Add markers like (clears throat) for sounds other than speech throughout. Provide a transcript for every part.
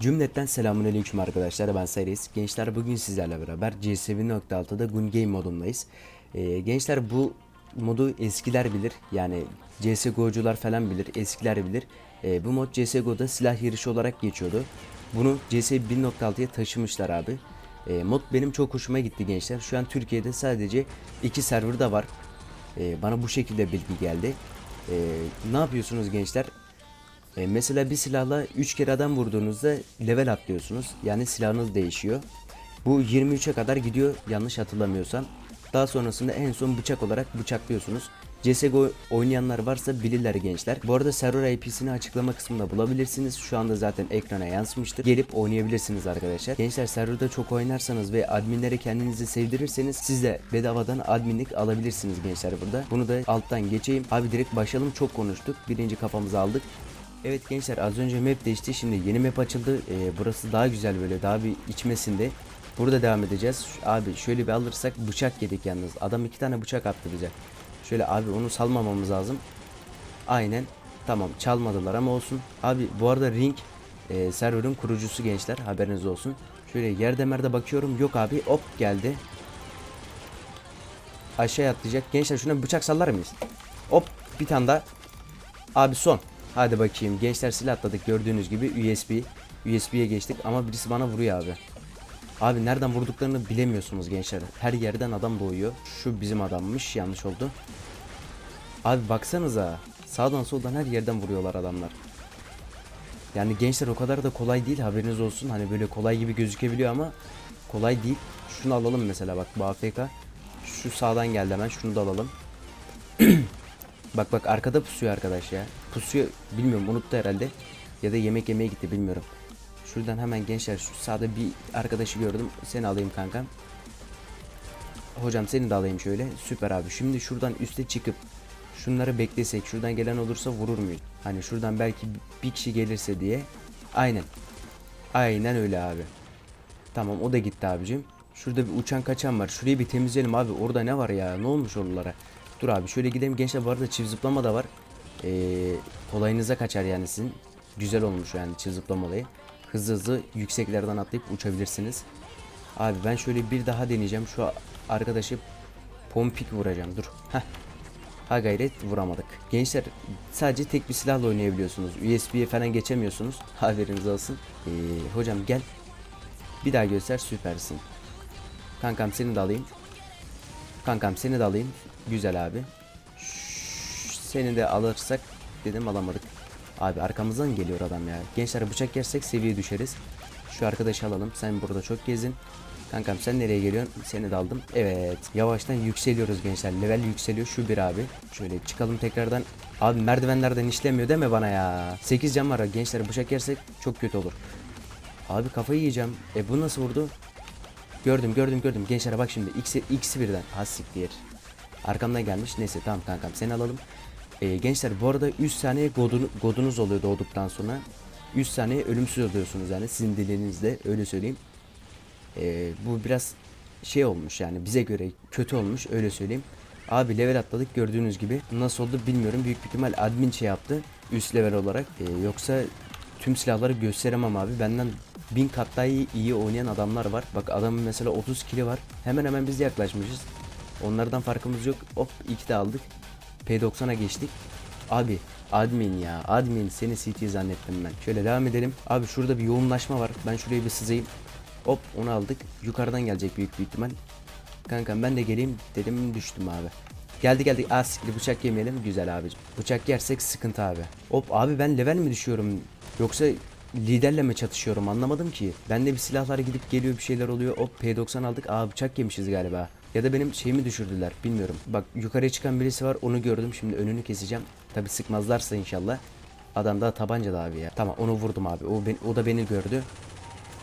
Cümletten selamünaleyküm arkadaşlar ben Sayres. Gençler bugün sizlerle beraber CS1.6'da Gun Game modundayız. Ee, gençler bu modu eskiler bilir. Yani CSGO'cular falan bilir. Eskiler bilir. Ee, bu mod CSGO'da silah yarışı olarak geçiyordu. Bunu CS 1.6'ya taşımışlar abi. Ee, mod benim çok hoşuma gitti gençler. Şu an Türkiye'de sadece iki serverda var. Ee, bana bu şekilde bilgi geldi. Ee, ne yapıyorsunuz gençler? E, mesela bir silahla 3 kere adam vurduğunuzda level atlıyorsunuz. Yani silahınız değişiyor. Bu 23'e kadar gidiyor yanlış hatırlamıyorsam. Daha sonrasında en son bıçak olarak bıçaklıyorsunuz. CSGO oynayanlar varsa bilirler gençler. Bu arada server IP'sini açıklama kısmında bulabilirsiniz. Şu anda zaten ekrana yansımıştır. Gelip oynayabilirsiniz arkadaşlar. Gençler serverda çok oynarsanız ve adminlere kendinizi sevdirirseniz siz de bedavadan adminlik alabilirsiniz gençler burada. Bunu da alttan geçeyim. Abi direkt başlayalım. Çok konuştuk. Birinci kafamızı aldık. Evet gençler az önce map değişti şimdi yeni map açıldı. Ee, burası daha güzel böyle daha bir içmesinde. Burada devam edeceğiz. Abi şöyle bir alırsak bıçak yedik yalnız. Adam iki tane bıçak attı bize. Şöyle abi onu salmamamız lazım. Aynen tamam çalmadılar ama olsun. Abi bu arada Ring e, serverın kurucusu gençler haberiniz olsun. Şöyle yerde merde bakıyorum yok abi hop geldi. Aşağıya atlayacak. Gençler şuna bıçak sallar mıyız? Hop bir tane daha. Abi son. Hadi bakayım. Gençler silah atladık gördüğünüz gibi USB. USB'ye geçtik ama birisi bana vuruyor abi. Abi nereden vurduklarını bilemiyorsunuz gençler. Her yerden adam doğuyor. Şu bizim adammış. Yanlış oldu. Abi baksanıza. Sağdan soldan her yerden vuruyorlar adamlar. Yani gençler o kadar da kolay değil haberiniz olsun. Hani böyle kolay gibi gözükebiliyor ama kolay değil. Şunu alalım mesela bak bu AFK. Şu sağdan geldi hemen şunu da alalım. (clears throat) Bak bak arkada pusuyor arkadaş ya. Pusuyor bilmiyorum unuttu herhalde. Ya da yemek yemeye gitti bilmiyorum. Şuradan hemen gençler şu sağda bir arkadaşı gördüm. Seni alayım kankam. Hocam seni de alayım şöyle. Süper abi. Şimdi şuradan üste çıkıp şunları beklesek şuradan gelen olursa vurur muyum? Hani şuradan belki bir kişi gelirse diye. Aynen. Aynen öyle abi. Tamam o da gitti abicim. Şurada bir uçan kaçan var. Şurayı bir temizleyelim abi. Orada ne var ya? Ne olmuş oralara? Dur abi şöyle gidelim. Gençler bu arada çift zıplama da var. Ee, kolayınıza kaçar yani sizin. Güzel olmuş yani çift zıplama olayı. Hızlı hızlı yükseklerden atlayıp uçabilirsiniz. Abi ben şöyle bir daha deneyeceğim. Şu arkadaşı pompik vuracağım. Dur. Heh. Ha gayret vuramadık. Gençler sadece tek bir silahla oynayabiliyorsunuz. USB'ye falan geçemiyorsunuz. (laughs) Haberiniz olsun. Ee, hocam gel. Bir daha göster süpersin. Kankam seni de alayım. Kankam seni de alayım. Güzel abi. Seni de alırsak dedim alamadık. Abi arkamızdan geliyor adam ya. Gençler bıçak yersek seviye düşeriz. Şu arkadaşı alalım. Sen burada çok gezin. Kankam sen nereye geliyorsun? Seni de aldım. Evet. Yavaştan yükseliyoruz gençler. Level yükseliyor. Şu bir abi. Şöyle çıkalım tekrardan. Abi merdivenlerden işlemiyor deme bana ya. 8 cam var. Gençler bıçak yersek çok kötü olur. Abi kafayı yiyeceğim. E bu nasıl vurdu? Gördüm gördüm gördüm. Gençlere bak şimdi. X'i, X'i birden. Ha siktir. Arkamdan gelmiş. Neyse tamam kankam seni alalım. Ee, gençler bu arada 3 saniye godun, godunuz oluyor doğduktan sonra. 3 saniye ölümsüz oluyorsunuz yani sizin dilinizde öyle söyleyeyim. Ee, bu biraz şey olmuş yani bize göre kötü olmuş öyle söyleyeyim. Abi level atladık gördüğünüz gibi. Nasıl oldu bilmiyorum. Büyük bir ihtimal admin şey yaptı. Üst level olarak. Ee, yoksa tüm silahları gösteremem abi. Benden bin kat daha iyi, iyi oynayan adamlar var. Bak adamın mesela 30 kili var. Hemen hemen biz yaklaşmışız. Onlardan farkımız yok. Hop iki de aldık. P90'a geçtik. Abi admin ya. Admin seni CT zannettim ben. Şöyle devam edelim. Abi şurada bir yoğunlaşma var. Ben şuraya bir sızayım. Hop onu aldık. Yukarıdan gelecek büyük bir ihtimal. Kankam ben de geleyim dedim düştüm abi. Geldi geldi. Aa siktir bıçak yemeyelim. Güzel abicim. Bıçak yersek sıkıntı abi. Hop abi ben level mi düşüyorum? Yoksa liderle mi çatışıyorum anlamadım ki. Bende bir silahlar gidip geliyor bir şeyler oluyor. Hop P90 aldık. Aa bıçak yemişiz galiba. Ya da benim şeyimi düşürdüler bilmiyorum. Bak yukarıya çıkan birisi var onu gördüm. Şimdi önünü keseceğim. Tabi sıkmazlarsa inşallah. Adam daha tabanca da abi ya. Tamam onu vurdum abi. O, ben- o da beni gördü.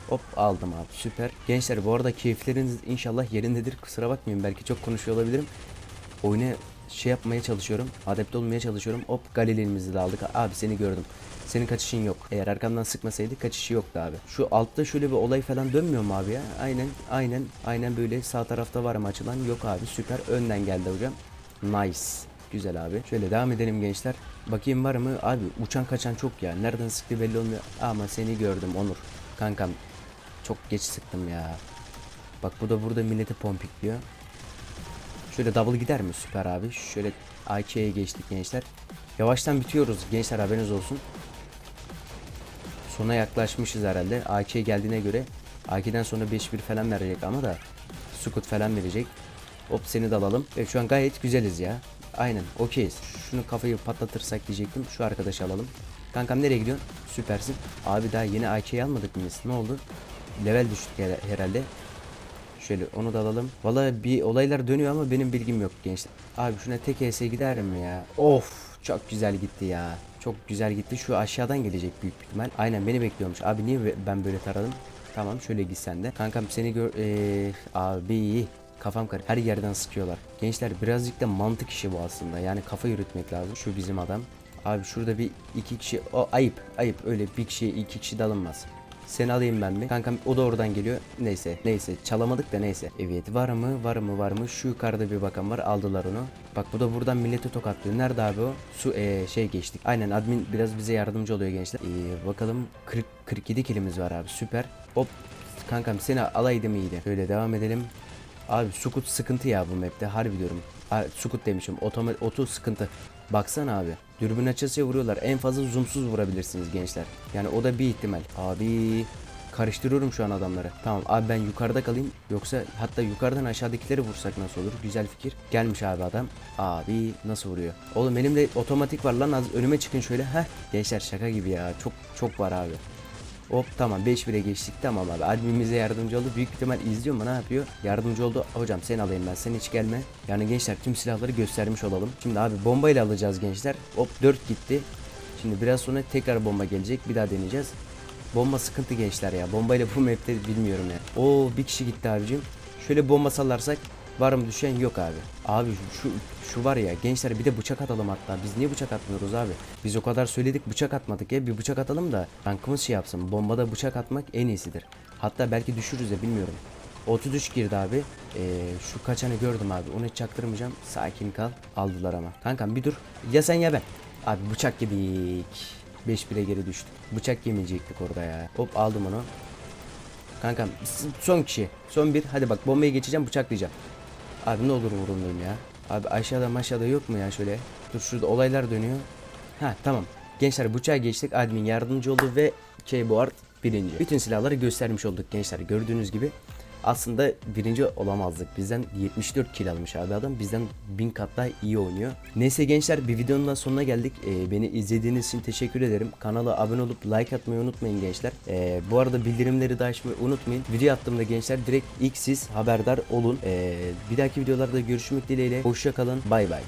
Hop aldım abi süper. Gençler bu arada keyifleriniz inşallah yerindedir. Kusura bakmayın belki çok konuşuyor olabilirim. Oyuna şey yapmaya çalışıyorum. Adapte olmaya çalışıyorum. Hop Galilimizi de aldık. Abi seni gördüm. Senin kaçışın yok. Eğer arkamdan sıkmasaydı kaçışı yoktu abi. Şu altta şöyle bir olay falan dönmüyor mu abi ya? Aynen aynen aynen böyle sağ tarafta var mı açılan? Yok abi süper. Önden geldi hocam. Nice. Güzel abi. Şöyle devam edelim gençler. Bakayım var mı? Abi uçan kaçan çok ya. Nereden sıktı belli olmuyor. Ama seni gördüm Onur. Kankam çok geç sıktım ya. Bak bu da burada milleti pompikliyor. Şöyle double gider mi? Süper abi. Şöyle AK'ye geçtik gençler. Yavaştan bitiyoruz gençler haberiniz olsun. Sona yaklaşmışız herhalde. AK geldiğine göre AK'den sonra 5-1 falan verecek ama da Sukut falan verecek. Hop seni de alalım. Evet şu an gayet güzeliz ya. Aynen okeyiz. Şunu kafayı patlatırsak diyecektim. Şu arkadaşı alalım. Kankam nereye gidiyorsun? Süpersin. Abi daha yeni AK'yi almadık mı biz? Ne oldu? Level düştük her- herhalde. Şöyle onu da alalım. Vallahi bir olaylar dönüyor ama benim bilgim yok gençler. Abi şuna tek ES gider mi ya? Of çok güzel gitti ya. Çok güzel gitti. Şu aşağıdan gelecek büyük ihtimal. Aynen beni bekliyormuş. Abi niye be- ben böyle taradım? Tamam şöyle git sen de. Kankam seni gör... Ee, abi kafam karı. Her yerden sıkıyorlar. Gençler birazcık da mantık işi bu aslında. Yani kafa yürütmek lazım. Şu bizim adam. Abi şurada bir iki kişi... O ayıp. Ayıp. Öyle bir kişiye iki kişi de alınmaz. Seni alayım ben mi? Kankam o da oradan geliyor. Neyse neyse çalamadık da neyse. Evet var mı var mı var mı? Şu yukarıda bir bakan var aldılar onu. Bak bu da buradan milleti tokatlıyor. Nerede abi o? Su ee, şey geçtik. Aynen admin biraz bize yardımcı oluyor gençler. Ee, bakalım 40 47 kilimiz var abi süper. Hop kankam seni alaydım iyiydi. Şöyle devam edelim. Abi Sukut sıkıntı ya bu map'te harbi diyorum. Ha, Sukut demişim. Otoma, otu sıkıntı. Baksana abi. Dürbün açısıya vuruyorlar. En fazla zoomsuz vurabilirsiniz gençler. Yani o da bir ihtimal. Abi karıştırıyorum şu an adamları. Tamam abi ben yukarıda kalayım. Yoksa hatta yukarıdan aşağıdakileri vursak nasıl olur? Güzel fikir. Gelmiş abi adam. Abi nasıl vuruyor? Oğlum elimde otomatik var lan. Az önüme çıkın şöyle. Heh. Gençler şaka gibi ya. Çok çok var abi. Hop tamam 5-1'e geçtik. Tamam abi adminimize yardımcı oldu. Büyük ihtimal izliyor mu ne yapıyor? Yardımcı oldu. Hocam sen alayım ben sen hiç gelme. Yani gençler tüm silahları göstermiş olalım. Şimdi abi bombayla alacağız gençler. Hop 4 gitti. Şimdi biraz sonra tekrar bomba gelecek. Bir daha deneyeceğiz. Bomba sıkıntı gençler ya. Bombayla bu map'te bilmiyorum ya. Oo bir kişi gitti abicim. Şöyle bomba sallarsak var mı düşen yok abi. Abi şu şu var ya gençler bir de bıçak atalım hatta. Biz niye bıçak atmıyoruz abi? Biz o kadar söyledik bıçak atmadık ya. Bir bıçak atalım da rankımız şey yapsın. Bombada bıçak atmak en iyisidir. Hatta belki düşürürüz de bilmiyorum. 33 girdi abi. Ee, şu kaçanı gördüm abi. Onu hiç çaktırmayacağım. Sakin kal. Aldılar ama. Kankam bir dur. Ya sen ya ben. Abi bıçak yedik. 5-1'e geri düştük. Bıçak yemeyecektik orada ya. Hop aldım onu. Kankam son kişi. Son bir. Hadi bak bombayı geçeceğim bıçaklayacağım. Abi ne olur vurulmayayım ya. Abi aşağıda aşağıda yok mu ya şöyle. Dur şurada olaylar dönüyor. Ha tamam. Gençler bıçağa geçtik. Admin yardımcı oldu ve keyboard birinci. Bütün silahları göstermiş olduk gençler. Gördüğünüz gibi aslında birinci olamazdık. Bizden 74 kill almış abi adam. Bizden 1000 kat daha iyi oynuyor. Neyse gençler bir videonun da sonuna geldik. Ee, beni izlediğiniz için teşekkür ederim. Kanala abone olup like atmayı unutmayın gençler. Ee, bu arada bildirimleri de açmayı unutmayın. Video attığımda gençler direkt ilk siz haberdar olun. Ee, bir dahaki videolarda görüşmek dileğiyle. Hoşça kalın. Bay bay.